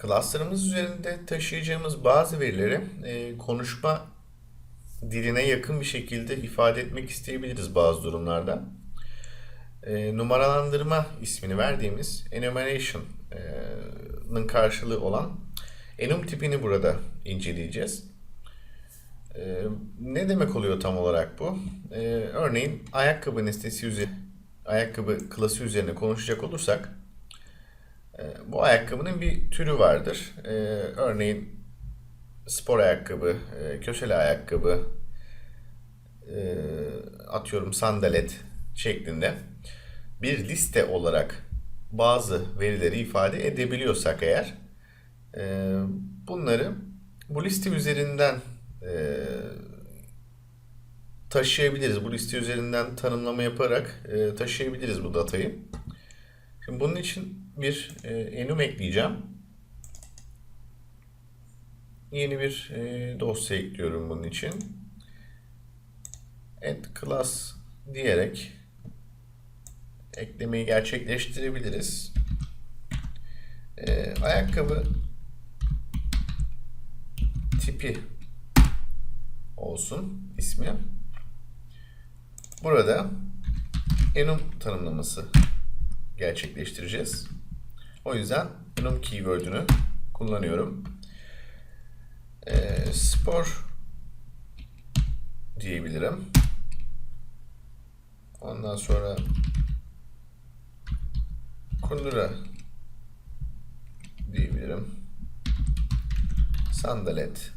Klaslarımız üzerinde taşıyacağımız bazı verileri e, konuşma diline yakın bir şekilde ifade etmek isteyebiliriz bazı durumlarda. E, numaralandırma ismini verdiğimiz enumeration'ın karşılığı olan enum tipini burada inceleyeceğiz. E, ne demek oluyor tam olarak bu? E, örneğin ayakkabı nesnesi üzerine, ayakkabı klası üzerine konuşacak olursak, e, bu ayakkabının bir türü vardır. E, örneğin spor ayakkabı, e, köşeli ayakkabı, e, atıyorum sandalet şeklinde bir liste olarak bazı verileri ifade edebiliyorsak eğer e, bunları bu liste üzerinden e, taşıyabiliriz. Bu liste üzerinden tanımlama yaparak e, taşıyabiliriz bu datayı. Şimdi bunun için bir e, enum ekleyeceğim. Yeni bir e, dosya ekliyorum bunun için. Add class diyerek eklemeyi gerçekleştirebiliriz. E, ayakkabı tipi olsun ismi. Burada enum tanımlaması gerçekleştireceğiz. O yüzden enum keyword'ünü kullanıyorum. Ee, spor diyebilirim. Ondan sonra kundura diyebilirim. Sandalet.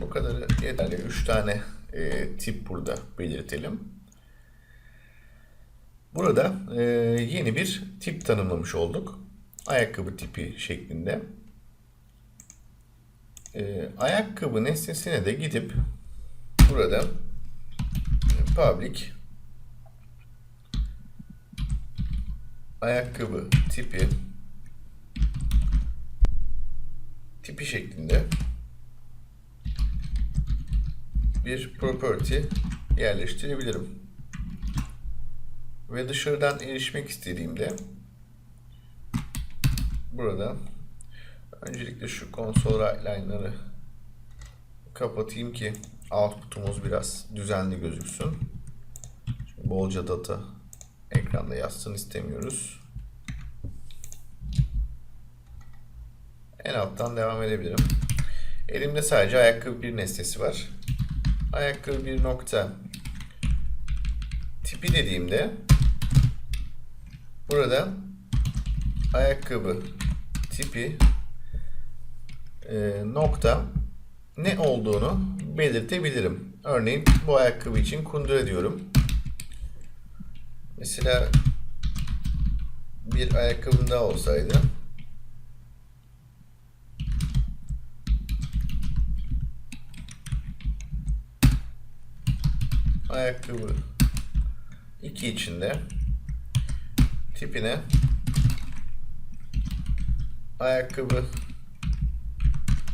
Bu kadarı yeterli. 3 tane e, tip burada belirtelim. Burada e, yeni bir tip tanımlamış olduk. Ayakkabı tipi şeklinde. E, ayakkabı nesnesine de gidip burada public ayakkabı tipi tipi şeklinde bir property yerleştirebilirim. Ve dışarıdan erişmek istediğimde burada öncelikle şu console write'line'ları kapatayım ki output'umuz biraz düzenli gözüksün. Çünkü bolca data ekranda yazsın istemiyoruz. En alttan devam edebilirim. Elimde sadece ayakkabı bir nesnesi var. Ayakkabı bir nokta tipi dediğimde burada ayakkabı tipi e, nokta ne olduğunu belirtebilirim. Örneğin bu ayakkabı için kundura diyorum. Mesela bir ayakkabım daha olsaydı ayakkabı 2 içinde tipine ayakkabı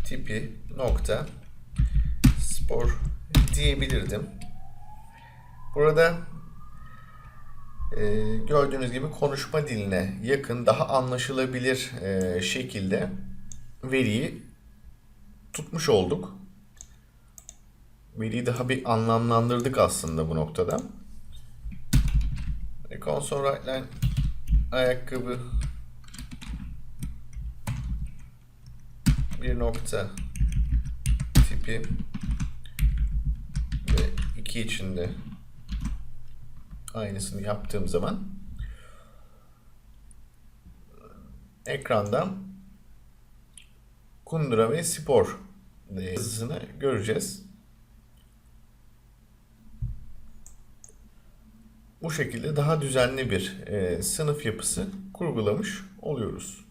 tipi nokta spor diyebilirdim. Burada e, gördüğünüz gibi konuşma diline yakın, daha anlaşılabilir e, şekilde veriyi tutmuş olduk. Veriyi daha bir anlamlandırdık aslında bu noktada. E, console writeline ayakkabı bir nokta tipi ve iki içinde aynısını yaptığım zaman ekranda kundura ve spor yazısını göreceğiz. Bu şekilde daha düzenli bir e, sınıf yapısı kurgulamış oluyoruz.